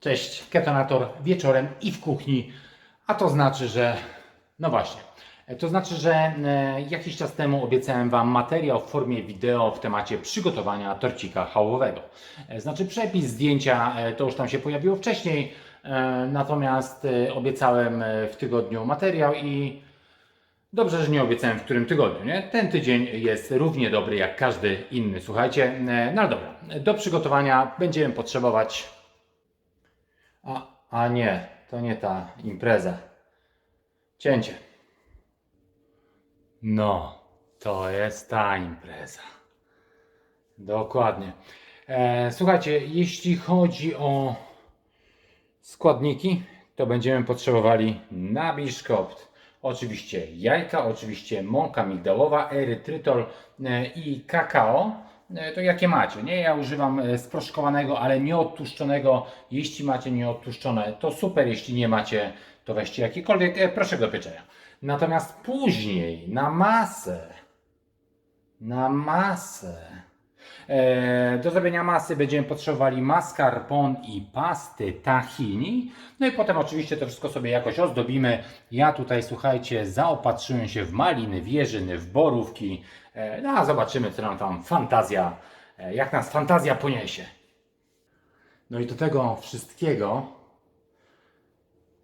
Cześć, Ketonator wieczorem i w kuchni, a to znaczy, że no właśnie, to znaczy, że e, jakiś czas temu obiecałem Wam materiał w formie wideo w temacie przygotowania torcika hałowego. E, Znaczy przepis, zdjęcia, e, to już tam się pojawiło wcześniej, natomiast obiecałem w tygodniu materiał i Dobrze, że nie obiecałem w którym tygodniu, nie? Ten tydzień jest równie dobry jak każdy inny, słuchajcie. No ale dobra, do przygotowania będziemy potrzebować... A, a nie, to nie ta impreza. Cięcie. No, to jest ta impreza. Dokładnie. E, słuchajcie, jeśli chodzi o składniki, to będziemy potrzebowali na biszkopt. Oczywiście jajka, oczywiście mąka migdałowa, erytrytol e, i kakao. E, To jakie macie, nie? Ja używam e, sproszkowanego, ale nieodtłuszczonego. Jeśli macie nieodtłuszczone, to super. Jeśli nie macie, to weźcie jakikolwiek e, proszek do pieczenia. Natomiast później na masę, na masę Do zrobienia masy będziemy potrzebowali mascarpone i pasty tahini. No i potem oczywiście to wszystko sobie jakoś ozdobimy. Ja tutaj, słuchajcie, zaopatrzyłem się w maliny, w jeżyny, w borówki. E, No a zobaczymy, co nam tam fantazja, e, jak nas fantazja poniesie. No i do tego wszystkiego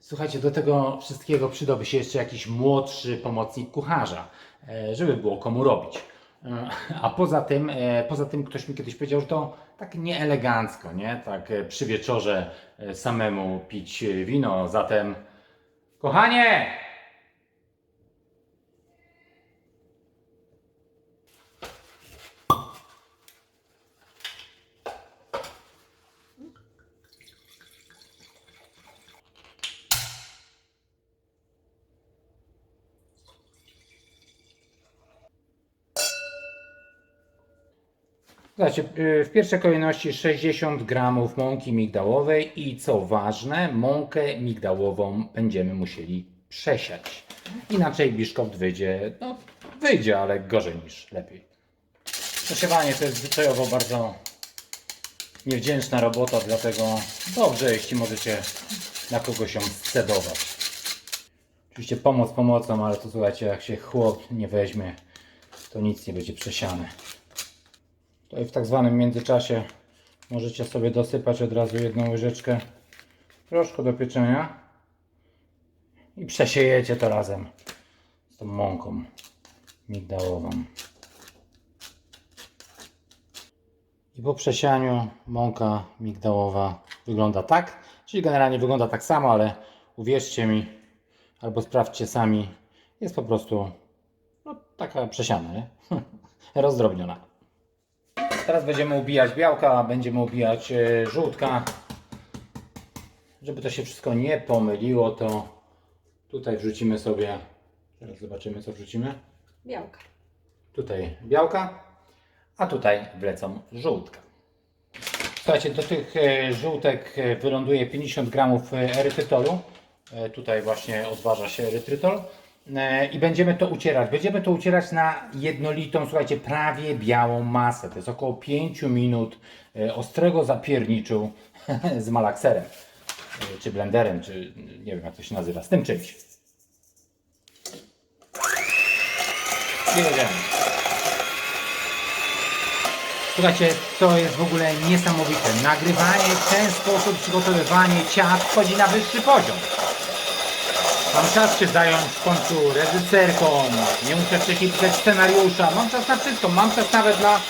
Słuchajcie, do tego wszystkiego przydałby się jeszcze jakiś młodszy pomocnik kucharza, e, żeby było komu robić. A poza tym, poza tym ktoś mi kiedyś powiedział, że to tak nieelegancko, nie? Tak przy wieczorze samemu pić wino. Zatem, kochanie! Słuchajcie, y, w pierwszej kolejności 60 gramów mąki migdałowej i co ważne, mąkę migdałową będziemy musieli przesiać. Inaczej biszkopt wyjdzie, no wyjdzie, ale gorzej niż lepiej. Przesiewanie to jest zwyczajowo bardzo niewdzięczna robota, dlatego dobrze, jeśli możecie na kogoś ją scedować. Oczywiście pomoc pomocą, ale to słuchajcie, jak się chłop nie weźmie, to nic nie będzie przesiane. Tutaj w tak zwanym międzyczasie możecie sobie dosypać od razu jedną łyżeczkę proszku do pieczenia i przesiejecie to razem z tą mąką migdałową. I po przesianiu mąka migdałowa wygląda tak, czyli generalnie wygląda tak samo, ale uwierzcie mi albo sprawdźcie sami, jest po prostu no, taka przesiana, nie? rozdrobniona. Teraz będziemy ubijać białka, będziemy ubijać e, żółtka. Żeby to się wszystko nie pomyliło, to tutaj wrzucimy sobie, teraz zobaczymy co wrzucimy. Białka. Tutaj białka, a tutaj wlecą żółtka. Słuchajcie, do tych e, żółtek e, wyląduje 50 gramów erytrytolu. Tutaj właśnie odważa się erytrytol. E, I będziemy to ucierać. Będziemy to ucierać na jednolitą, słuchajcie, prawie białą masę. To jest około 5 minut e, ostrego zapierniczu z malakserem, e, czy blenderem, czy nie wiem jak to się nazywa, z tym czymś. Słuchajcie, to jest w ogóle niesamowite. Nagrywanie w ten sposób, przygotowywanie ciast wchodzi na wyższy poziom. Mam czas się zająć w końcu reżyserką, nie muszę wcześniej scenariusza, mam czas na wszystko, mam czas nawet na...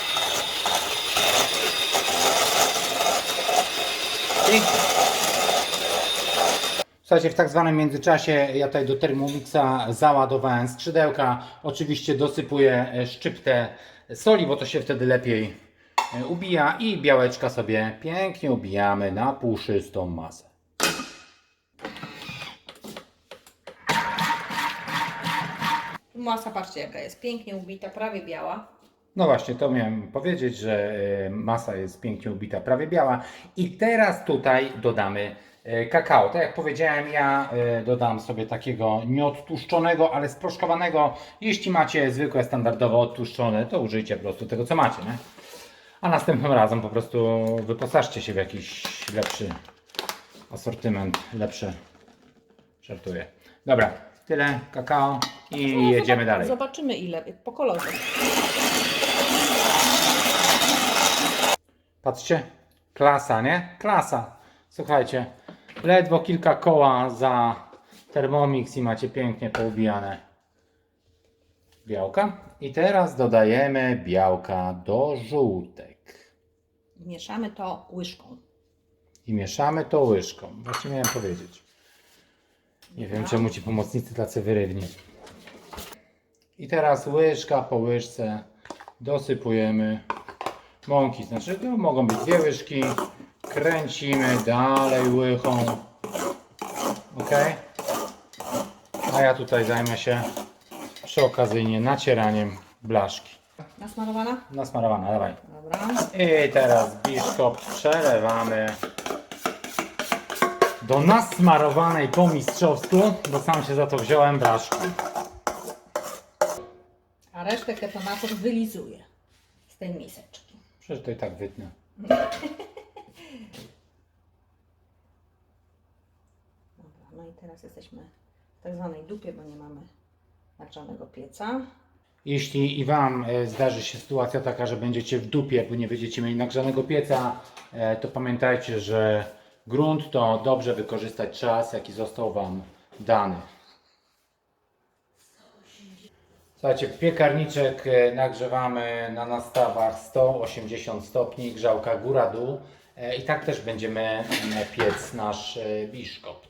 Pięknie. Słuchajcie, w tak zwanym międzyczasie ja tutaj do Thermomixa załadowałem skrzydełka. Oczywiście dosypuję e, szczyptę soli, bo to się wtedy lepiej e, ubija i białeczka sobie pięknie ubijamy na puszystą masę. Masa, patrzcie jaka jest. Pięknie ubita, prawie biała. No właśnie, to miałem powiedzieć, że e, masa jest pięknie ubita, prawie biała. I teraz tutaj dodamy e, kakao. Tak jak powiedziałem, ja e, dodam sobie takiego nieodtłuszczonego, ale sproszkowanego. Jeśli macie zwykłe, standardowo odtłuszczone, to użyjcie po prostu tego, co macie. Nie? A następnym razem po prostu wyposażcie się w jakiś lepszy asortyment lepszy. Żartuję. Dobra, tyle kakao i jedziemy Zobac- dalej. Zobaczymy ile, po kolorze. Patrzcie, klasa, nie? Klasa. Słuchajcie, ledwo kilka koła za Thermomix i macie pięknie poubijane białka. I teraz dodajemy białka do żółtek. Mieszamy to łyżką. I mieszamy to łyżką. Właśnie miałem powiedzieć. Nie wiem, czemu ci pomocnicy tacy wyrywni. I teraz łyżka po łyżce dosypujemy mąki. Znaczy, to mogą być dwie łyżki. Kręcimy dalej łychą. Ok? A ja tutaj zajmę się przy okazyjnie nacieraniem blaszki. Nasmarowana? Nasmarowana, dawaj. Dobra. I teraz biszkopt przelewamy do nasmarowanej po mistrzowsku, bo sam się za to wziąłem blaszki. A resztę ketonator wylizuję z tej miseczki. Przecież to i tak wytnę. Dobra, no i teraz jesteśmy w tak zwanej dupie, bo nie mamy nagrzanego pieca. Jeśli i Wam e, zdarzy się sytuacja taka, że będziecie w dupie, bo nie będziecie mieli nagrzanego pieca, e, to pamiętajcie, że grunt to dobrze wykorzystać czas, jaki został Wam dany. Słuchajcie, piekarniczek e, nagrzewamy na nastawach 180 stopni, grzałka góra-dół e, i tak też będziemy e, piec nasz e, biszkopt.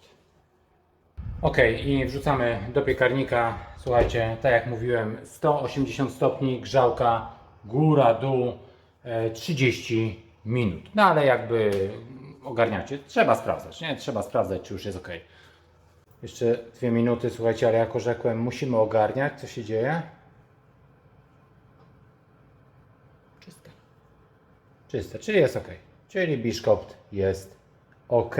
Ok, i wrzucamy do piekarnika. Słuchajcie, tak jak mówiłem, 180 stopni, grzałka, góra, dół, e, 30 minut. No ale jakby ogarniacie, trzeba sprawdzać, nie? Trzeba sprawdzać, czy już jest ok. Jeszcze dwie minuty, słuchajcie, ale jako rzekłem, musimy ogarniać, co się dzieje. Czyste. Czyste, czyli jest ok. Czyli biszkopt jest ok.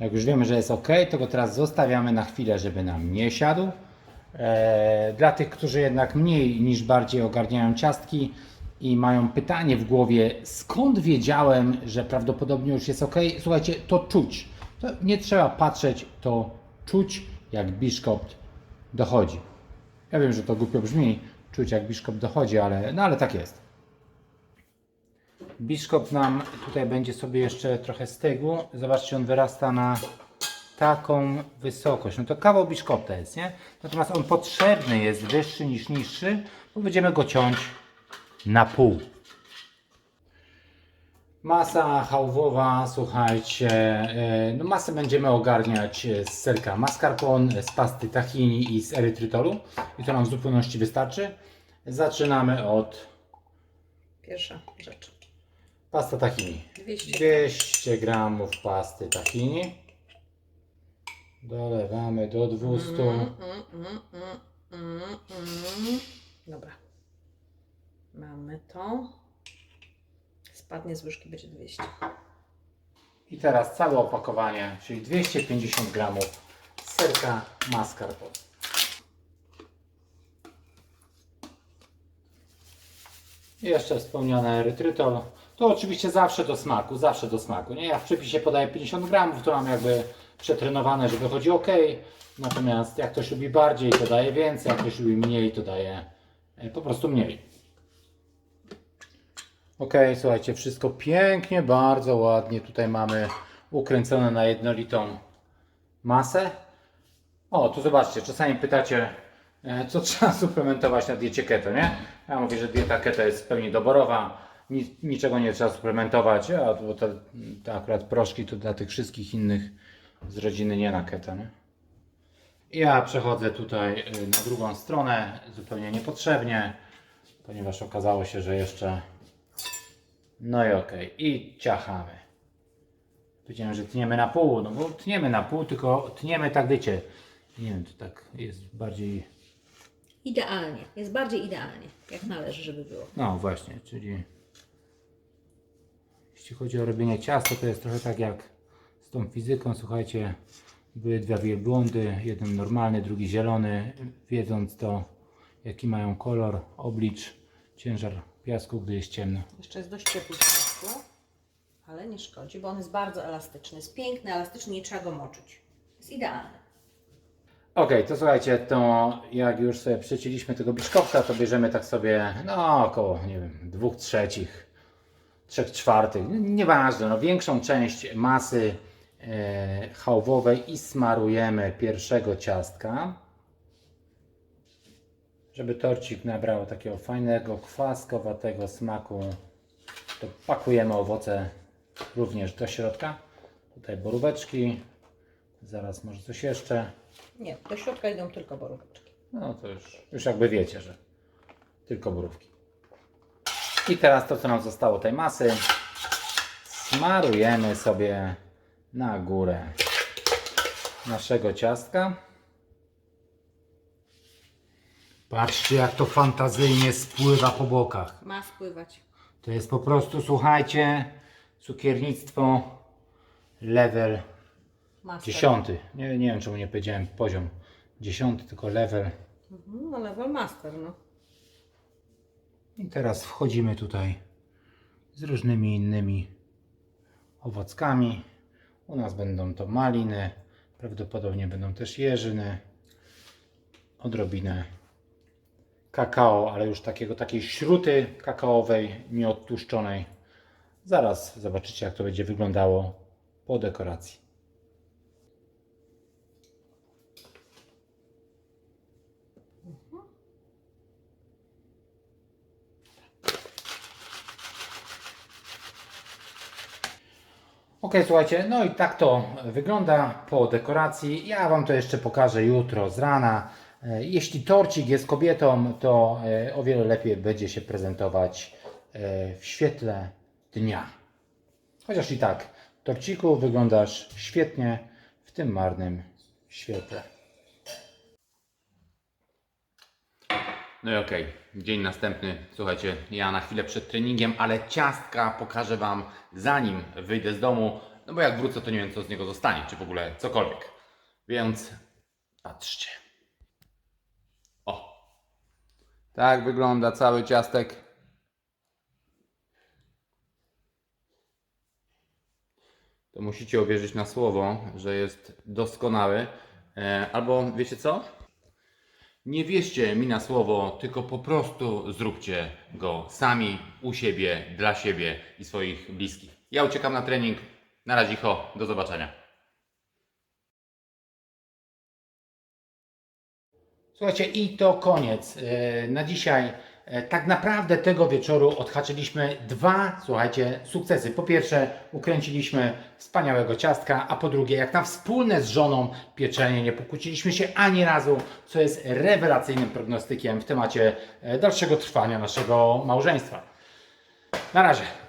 Jak już wiemy, że jest ok, to go teraz zostawiamy na chwilę, żeby nam nie siadł. Eee, dla tych, którzy jednak mniej niż bardziej ogarniają ciastki i mają pytanie w głowie, skąd wiedziałem, że prawdopodobnie już jest ok, słuchajcie, to czuć. To nie trzeba patrzeć, to czuć, jak biszkopt dochodzi. Ja wiem, że to głupio brzmi, czuć jak biszkopt dochodzi, ale, no ale tak jest. Biszkopt nam tutaj będzie sobie jeszcze trochę stygł. Zobaczcie, on wyrasta na taką wysokość. No to kawał biszkopta jest, nie? Natomiast on potrzebny jest wyższy niż niższy, bo będziemy go ciąć na pół. Masa chałwowa, słuchajcie, e, no masę będziemy ogarniać z serka mascarpone, z pasty tahini i z erytrytolu. I to nam w zupełności wystarczy. Zaczynamy od Pierwsza rzecz. Pasta tahini. 200. 200 gramów pasty tahini. Dolewamy do 200. Mm, mm, mm, mm, mm, mm. Dobra. Mamy to. Spadnie z łyżki, będzie 200. I teraz całe opakowanie, czyli 250 gramów serka mascarpone. I jeszcze wspomniany erytrytol. To oczywiście zawsze do smaku, zawsze do smaku. Nie? Ja w przepisie podaję 50 gramów, to mam jakby przetrenowane, że wychodzi ok. Natomiast jak ktoś lubi bardziej, to daje więcej, jak ktoś lubi mniej, to daje e, po prostu mniej. Ok, słuchajcie, wszystko pięknie, bardzo ładnie. Tutaj mamy ukręcone na jednolitą masę. O, tu zobaczcie, czasami pytacie, e, co trzeba suplementować na diecie keto, nie? Ja mówię, że dieta keto jest w pełni doborowa, nic, niczego nie trzeba suplementować, a bo te, akurat proszki to dla tych wszystkich innych z rodziny nie na keto, nie? Ja przechodzę tutaj y, na drugą stronę, zupełnie niepotrzebnie, ponieważ okazało się, że jeszcze no i okej. I ciachamy. Powiedziałem, że tniemy na pół. No bo tniemy na pół, tylko tniemy tak, wiecie. Nie wiem, to tak jest bardziej. Idealnie. Jest bardziej idealnie, jak należy, żeby było. No właśnie, czyli. Jeśli chodzi o robienie ciasta, to jest trochę tak jak z tą fizyką. Słuchajcie, były dwa wielbłądy, jeden normalny, drugi zielony. Wiedząc to, jaki mają kolor, oblicz ciężar piasku, gdy jest ciemno. Jeszcze jest dość ciepły w środku, ale nie szkodzi, bo on jest bardzo elastyczny. Jest piękny, elastyczny, nie trzeba go moczyć. Jest idealny. Ok, to słuchajcie, to jak już sobie przecięliśmy tego biszkopta, to bierzemy tak sobie, no około, nie wiem, dwóch trzecich, trzech czwartych, nieważne, no większą część masy e, chałwowej i smarujemy pierwszego ciastka, żeby torcik nabrał takiego fajnego, kwaskowatego smaku, to pakujemy owoce również do środka. Tutaj boróweczki, zaraz może coś jeszcze. Nie, do środka idą tylko boróweczki. No to już, już jakby wiecie, że tylko borówki. I teraz to, co nam zostało tej masy, smarujemy sobie na górę naszego ciastka. Patrzcie, jak to fantazyjnie spływa po bokach. Ma spływać. To jest po prostu, słuchajcie, cukiernictwo level Master. dziesiąty. Nie, nie wiem, czemu nie powiedziałem poziom dziesiąty, tylko level. Mhm, no level master, no. I teraz wchodzimy tutaj z różnymi innymi owockami. U nas będą to maliny, prawdopodobnie będą też jeżyny, odrobinę kakao, ale już takiego, takiej śruty kakaowej, nieodtłuszczonej. Zaraz zobaczycie, jak to będzie wyglądało po dekoracji. Ok, słuchajcie, no i tak to wygląda po dekoracji. Ja Wam to jeszcze pokażę jutro z rana. E, Jeśli torcik jest kobietą, to e, o wiele lepiej będzie się prezentować e, w świetle dnia. Chociaż i tak, torciku wyglądasz świetnie w tym marnym świetle. No i okej, dzień następny. Słuchajcie, ja na chwilę przed treningiem, ale ciastka pokażę Wam zanim wyjdę z domu. No bo jak wrócę, to nie wiem co z niego zostanie, czy w ogóle cokolwiek. Więc patrzcie. O! Tak wygląda cały ciastek. To musicie uwierzyć na słowo, że jest doskonały. E, albo wiecie co? Nie wierzcie mi na słowo, tylko po prostu zróbcie go sami, u siebie, dla siebie i swoich bliskich. Ja uciekam na trening. Na razie, ho, do zobaczenia. Słuchajcie, i to koniec. E, Na dzisiaj e, tak naprawdę tego wieczoru odhaczyliśmy dwa, słuchajcie, sukcesy. Po pierwsze, ukręciliśmy wspaniałego ciastka, a po drugie, jak na wspólne z żoną pieczenie nie pokłóciliśmy się ani razu, co jest rewelacyjnym prognostykiem w temacie e, dalszego trwania naszego małżeństwa. Na razie.